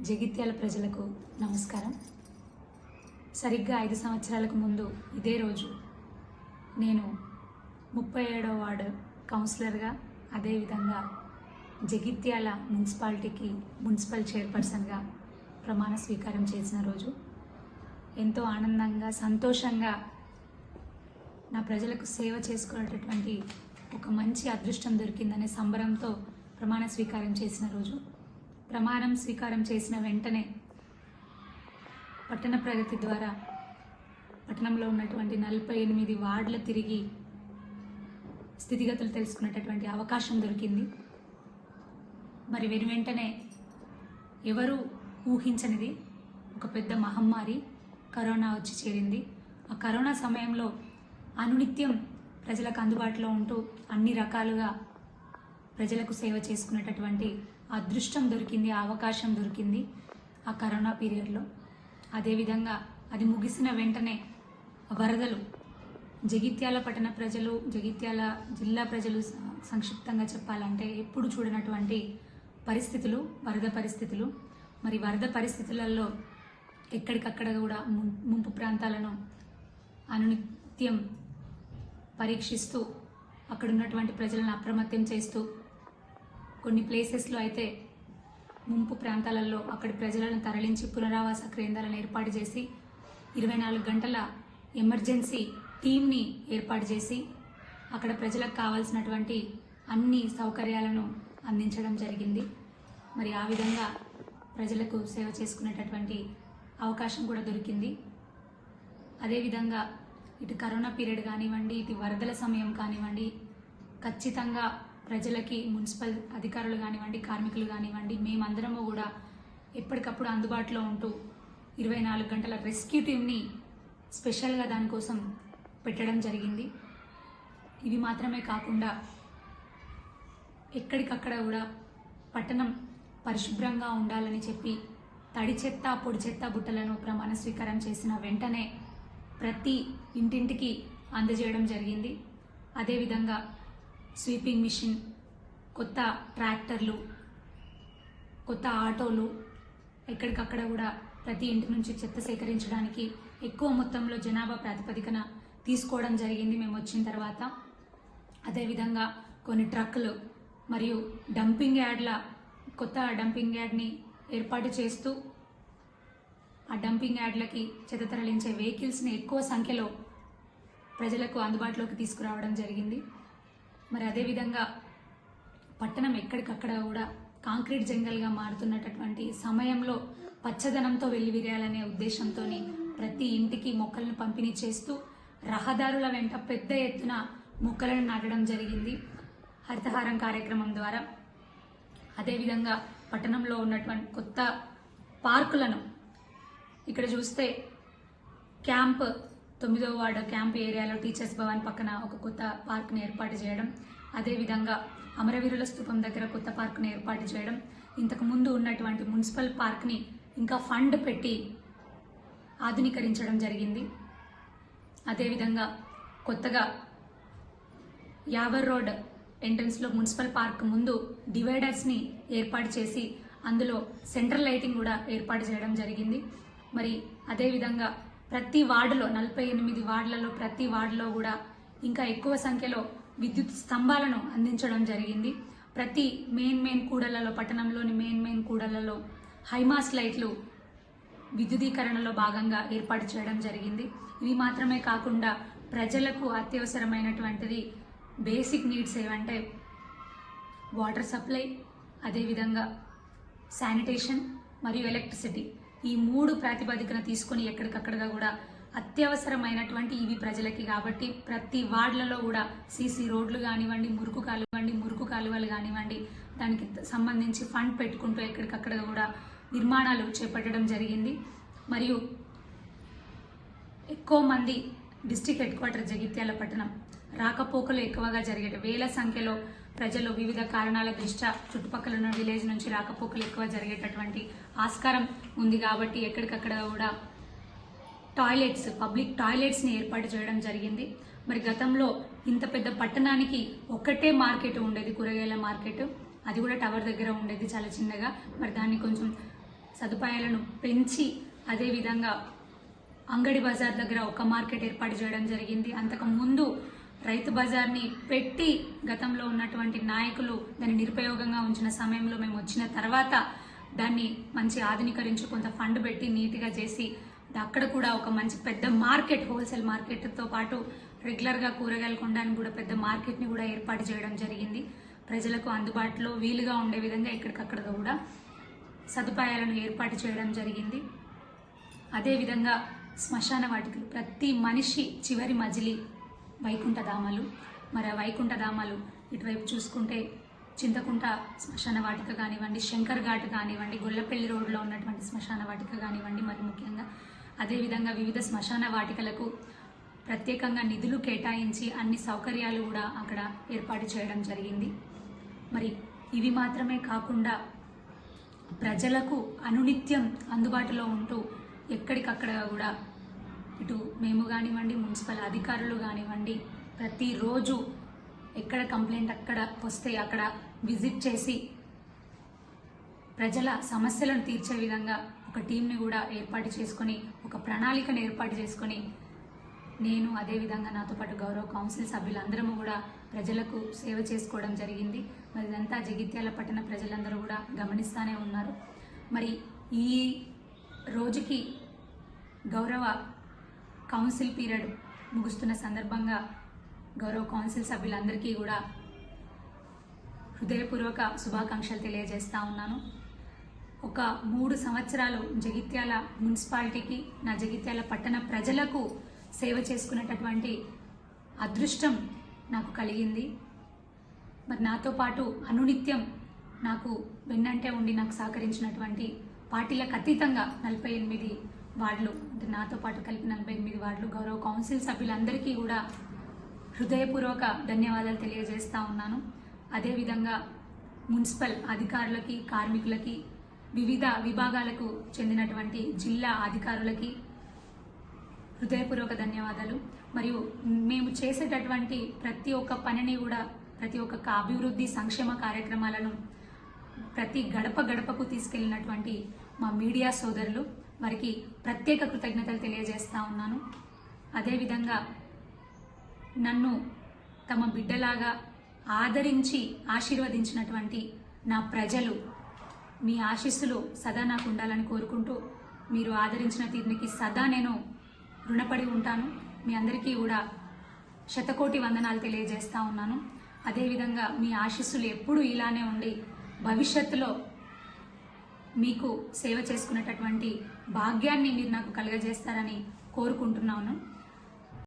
జగిత్యాల ప్రజలకు నమస్కారం. సరిగ్గా ఐదు సంవత్సరాలకు ముందు ఇదే రోజు నేను ముప్పై ఏడో వార్డు కౌన్సిలర్గా అదేవిధంగా జగిత్యాల మున్సిపాలిటీకి మున్సిపల్ చైర్పర్సన్గా ప్రమాణ స్వీకారం చేసిన రోజు. ఎంతో ఆనందంగా సంతోషంగా నా ప్రజలకు సేవ చేసుకునేటటువంటి ఒక మంచి అదృష్టం దొరికిందనే సంబరంతో ప్రమాణ స్వీకారం చేసిన రోజు. ప్రమాణం స్వీకారం చేసిన వెంటనే పట్టణ ప్రగతి ద్వారా పట్టణంలో ఉన్నటువంటి నలభై ఎనిమిది వార్డులు తిరిగి స్థితిగతులు తెలుసుకునేటటువంటి అవకాశం దొరికింది. మరి వెను వెంటనే ఎవరు ఊహించనిది ఒక పెద్ద మహమ్మారి కరోనా వచ్చి చేరింది. ఆ కరోనా సమయంలో అనునిత్యం ప్రజలకు అందుబాటులో ఉంటూ అన్ని రకాలుగా ప్రజలకు సేవ చేసుకునేటటువంటి అదృష్టం దొరికింది ఆ అవకాశం దొరికింది ఆ కరోనా పీరియడ్లో. అదేవిధంగా అది ముగిసిన వెంటనే వరదలు జగిత్యాల పట్టణ ప్రజలు జగిత్యాల జిల్లా ప్రజలు సంక్షిప్తంగా చెప్పాలంటే ఎప్పుడు చూడనటువంటి పరిస్థితులు వరద పరిస్థితులు. మరి వరద పరిస్థితులలో ఎక్కడికక్కడ కూడా ముంపు ప్రాంతాలను అనునిత్యం పరీక్షిస్తూ అక్కడ ఉన్నటువంటి ప్రజలను అప్రమత్తం చేస్తూ కొన్ని ప్లేసెస్లో అయితే ముంపు ప్రాంతాలలో అక్కడి ప్రజలను తరలించి పునరావాస కేంద్రాలను ఏర్పాటు చేసి ఇరవై నాలుగు గంటల ఎమర్జెన్సీ టీమ్ని ఏర్పాటు చేసి అక్కడ ప్రజలకు కావాల్సినటువంటి అన్ని సౌకర్యాలను అందించడం జరిగింది. మరి ఆ విధంగా ప్రజలకు సేవ చేసుకునేటటువంటి అవకాశం కూడా దొరికింది. అదేవిధంగా ఇటు కరోనా పీరియడ్ కానివ్వండి ఇటు వరదల సమయం కానివ్వండి ఖచ్చితంగా ప్రజలకి మున్సిపల్ అధికారులు కానివ్వండి కార్మికులు కానివ్వండి మేమందరము కూడా ఎప్పటికప్పుడు అందుబాటులో ఉంటూ ఇరవై నాలుగు గంటల రెస్క్యూ టీమ్ని స్పెషల్గా దానికోసం పెట్టడం జరిగింది. ఇవి మాత్రమే కాకుండా ఎక్కడికక్కడ కూడా పట్టణం పరిశుభ్రంగా ఉండాలని చెప్పి తడి చెత్త పొడి చెత్త బుట్టలను ప్రమాణ స్వీకారం చేసిన వెంటనే ప్రతి ఇంటింటికి అందజేయడం జరిగింది. అదేవిధంగా స్వీపింగ్ మిషన్ కొత్త ట్రాక్టర్లు కొత్త ఆటోలు ఎక్కడికక్కడ కూడా ప్రతి ఇంటి నుంచి చెత్త సేకరించడానికి ఎక్కువ మొత్తంలో జనాభా ప్రాతిపదికన తీసుకోవడం జరిగింది మేము వచ్చిన తర్వాత. అదేవిధంగా కొన్ని ట్రక్కులు మరియు డంపింగ్ యార్డ్ల కొత్త డంపింగ్ యార్డ్ని ఏర్పాటు చేస్తూ ఆ డంపింగ్ యార్డ్లకి చెత్త తరలించే వెహికల్స్ని ఎక్కువ సంఖ్యలో ప్రజలకు అందుబాటులోకి తీసుకురావడం జరిగింది. మరి అదేవిధంగా పట్టణం ఎక్కడికక్కడ కూడా కాంక్రీట్ జంగల్గా మారుతున్నటువంటి సమయంలో పచ్చదనంతో వెల్లివిరేయాలనే ఉద్దేశంతో ప్రతి ఇంటికి మొక్కలను పంపిణీ చేస్తూ రహదారుల వెంట పెద్ద ఎత్తున మొక్కలను నాటడం జరిగింది. హరితహారం కార్యక్రమం ద్వారా. అదేవిధంగా పట్టణంలో ఉన్నటువంటి కొత్త పార్కులను ఇక్కడ చూస్తే క్యాంప్ తొమ్మిదో వార్డు క్యాంప్ ఏరియాలో టీచర్స్ భవన్ పక్కన ఒక కొత్త పార్క్ని ఏర్పాటు చేయడం అదేవిధంగా అమరవీరుల స్థూపం దగ్గర కొత్త పార్క్ని ఏర్పాటు చేయడం ఇంతకు ముందు ఉన్నటువంటి మున్సిపల్ పార్క్ని ఇంకా ఫండ్ పెట్టి ఆధునీకరించడం జరిగింది. అదేవిధంగా కొత్తగా యావర్ రోడ్ ఎంట్రన్స్లో మున్సిపల్ పార్క్ ముందు డివైడర్స్ని ఏర్పాటు చేసి అందులో సెంట్రల్ లైటింగ్ కూడా ఏర్పాటు చేయడం జరిగింది. మరి అదేవిధంగా ప్రతి వార్డులో నలభై ఎనిమిది వార్డులలో ప్రతి వార్డులో కూడా ఇంకా ఎక్కువ సంఖ్యలో విద్యుత్ స్తంభాలను అందించడం జరిగింది. ప్రతి మెయిన్ మెయిన్ కూడలలో పట్టణంలోని మెయిన్ మెయిన్ కూడలలో హైమాస్ లైట్లు విద్యుదీకరణలో భాగంగా ఏర్పాటు చేయడం జరిగింది. ఇవి మాత్రమే కాకుండా ప్రజలకు అత్యవసరమైనటువంటిది బేసిక్ నీడ్స్ ఏవంటే వాటర్ సప్లై అదేవిధంగా శానిటేషన్ మరియు ఎలక్ట్రిసిటీ. ఈ మూడు ప్రాతిపదికన తీసుకొని ఎక్కడికక్కడగా కూడా అత్యవసరమైనటువంటి ఇవి ప్రజలకి కాబట్టి ప్రతి వార్డులలో కూడా సీసీ రోడ్లు కానివ్వండి మురుకు కానివ్వండి మురుకు కాలువలు కానివ్వండి దానికి సంబంధించి ఫండ్ పెట్టుకుంటూ ఎక్కడికక్కడ కూడా నిర్మాణాలు చేపట్టడం జరిగింది. మరియు ఎక్కువ మంది డిస్టిక్ హెడ్ క్వార్టర్ జగిత్యాల పట్టణం రాకపోకలు ఎక్కువగా జరిగేట వేల సంఖ్యలో ప్రజలు వివిధ కారణాల దృష్ట్యా చుట్టుపక్కల ఉన్న విలేజ్ నుంచి రాకపోకలు ఎక్కువ జరిగేటటువంటి ఆస్కారం ఉంది కాబట్టి ఎక్కడికక్కడ కూడా టాయిలెట్స్ పబ్లిక్ టాయిలెట్స్ని ఏర్పాటు చేయడం జరిగింది. మరి గతంలో ఇంత పెద్ద పట్టణానికి ఒక్కటే మార్కెట్ ఉండేది కూరగాయల మార్కెట్. అది కూడా టవర్ దగ్గర ఉండేది చాలా చిన్నగా. మరి దాన్ని కొంచెం సదుపాయాలను పెంచి అదేవిధంగా అంగడి బజార్ దగ్గర ఒక మార్కెట్ ఏర్పాటు చేయడం జరిగింది. అంతకు ముందు రైతు బజార్ని పెట్టి గతంలో ఉన్నటువంటి నాయకులు దాన్ని నిరుపయోగంగా ఉంచిన సమయంలో మేము వచ్చిన తర్వాత దాన్ని మంచి ఆధునీకరించి కొంత ఫండ్ పెట్టి నీట్గా చేసి అక్కడ కూడా ఒక మంచి పెద్ద మార్కెట్ హోల్సేల్ మార్కెట్తో పాటు రెగ్యులర్గా కూరగాయలు కొనడానికి కూడా పెద్ద మార్కెట్ని కూడా ఏర్పాటు చేయడం జరిగింది. ప్రజలకు అందుబాటులో వీలుగా ఉండే విధంగా ఎక్కడికక్కడ కూడా సదుపాయాలను ఏర్పాటు చేయడం జరిగింది. అదేవిధంగా శ్మశాన వాటికలు ప్రతి మనిషి చివరి మజిలి వైకుంఠధామాలు. మరి ఆ వైకుంఠధామాలు ఇటువైపు చూసుకుంటే చింతకుంట శ్మశాన వాటిక కానివ్వండి శంకర్ ఘాట్ కానివ్వండి గొల్లపల్లి రోడ్లో ఉన్నటువంటి శ్మశాన వాటిక కానివ్వండి మరి ముఖ్యంగా అదేవిధంగా వివిధ శ్మశాన వాటికలకు ప్రత్యేకంగా నిధులు కేటాయించి అన్ని సౌకర్యాలు కూడా అక్కడ ఏర్పాటు చేయడం జరిగింది. మరి ఇవి మాత్రమే కాకుండా ప్రజలకు అనునిత్యం అందుబాటులో ఉంటూ ఎక్కడికక్కడ కూడా ఇటు మేము కానివ్వండి మున్సిపల్ అధికారులు కానివ్వండి ప్రతిరోజు ఎక్కడ కంప్లైంట్ అక్కడ వస్తే అక్కడ విజిట్ చేసి ప్రజల సమస్యలను తీర్చే విధంగా ఒక టీంని కూడా ఏర్పాటు చేసుకొని ఒక ప్రణాళికను ఏర్పాటు చేసుకొని నేను అదేవిధంగా నాతో పాటు గౌరవ కౌన్సిల్ సభ్యులందరము కూడా ప్రజలకు సేవ చేసుకోవడం జరిగింది. మరి ఇదంతా జగిత్యాల పట్టణ ప్రజలందరూ కూడా గమనిస్తూనే ఉన్నారు. మరి ఈ రోజుకి గౌరవ కౌన్సిల్ పీరియడ్ ముగుస్తున్న సందర్భంగా గౌరవ కౌన్సిల్ సభ్యులందరికీ కూడా హృదయపూర్వక శుభాకాంక్షలు తెలియజేస్తా ఉన్నాను. ఒక మూడు సంవత్సరాలు జగిత్యాల మున్సిపాలిటీకి నా జగిత్యాల పట్టణ ప్రజలకు సేవ చేసుకునేటటువంటి అదృష్టం నాకు కలిగింది. మరి నాతో పాటు అనునిత్యం నాకు వెన్నంటే ఉండి నాకు సహకరించినటువంటి పార్టీలకు అతీతంగా నలభై ఎనిమిది వార్డులు అంటే నాతో పాటు కలిపి నలభై ఎనిమిది వార్డులు గౌరవ కౌన్సిల్ సభ్యులందరికీ కూడా హృదయపూర్వక ధన్యవాదాలు తెలియజేస్తూ ఉన్నాను. అదేవిధంగా మున్సిపల్ అధికారులకి కార్మికులకి వివిధ విభాగాలకు చెందినటువంటి జిల్లా అధికారులకి హృదయపూర్వక ధన్యవాదాలు. మరియు మేము చేసేటటువంటి ప్రతి ఒక్క పనిని కూడా ప్రతి ఒక్క అభివృద్ధి సంక్షేమ కార్యక్రమాలను ప్రతి గడప గడపకు తీసుకెళ్ళినటువంటి మా మీడియా సోదరులు వారికి ప్రత్యేక కృతజ్ఞతలు తెలియజేస్తూ ఉన్నాను. అదేవిధంగా నన్ను తమ బిడ్డలాగా ఆదరించి ఆశీర్వదించినటువంటి నా ప్రజలు మీ ఆశీస్సులు సదా నాకు ఉండాలని కోరుకుంటూ మీరు ఆదరించిన తీరునికి సదా నేను రుణపడి ఉంటాను. మీ అందరికీ కూడా శతకోటి వందనాలు తెలియజేస్తూ ఉన్నాను. అదేవిధంగా మీ ఆశీస్సులు ఎప్పుడూ ఇలానే ఉండి భవిష్యత్తులో మీకు సేవ చేసుకునేటటువంటి భాగ్యాన్ని మీరు నాకు కలుగజేస్తారని కోరుకుంటున్నాను.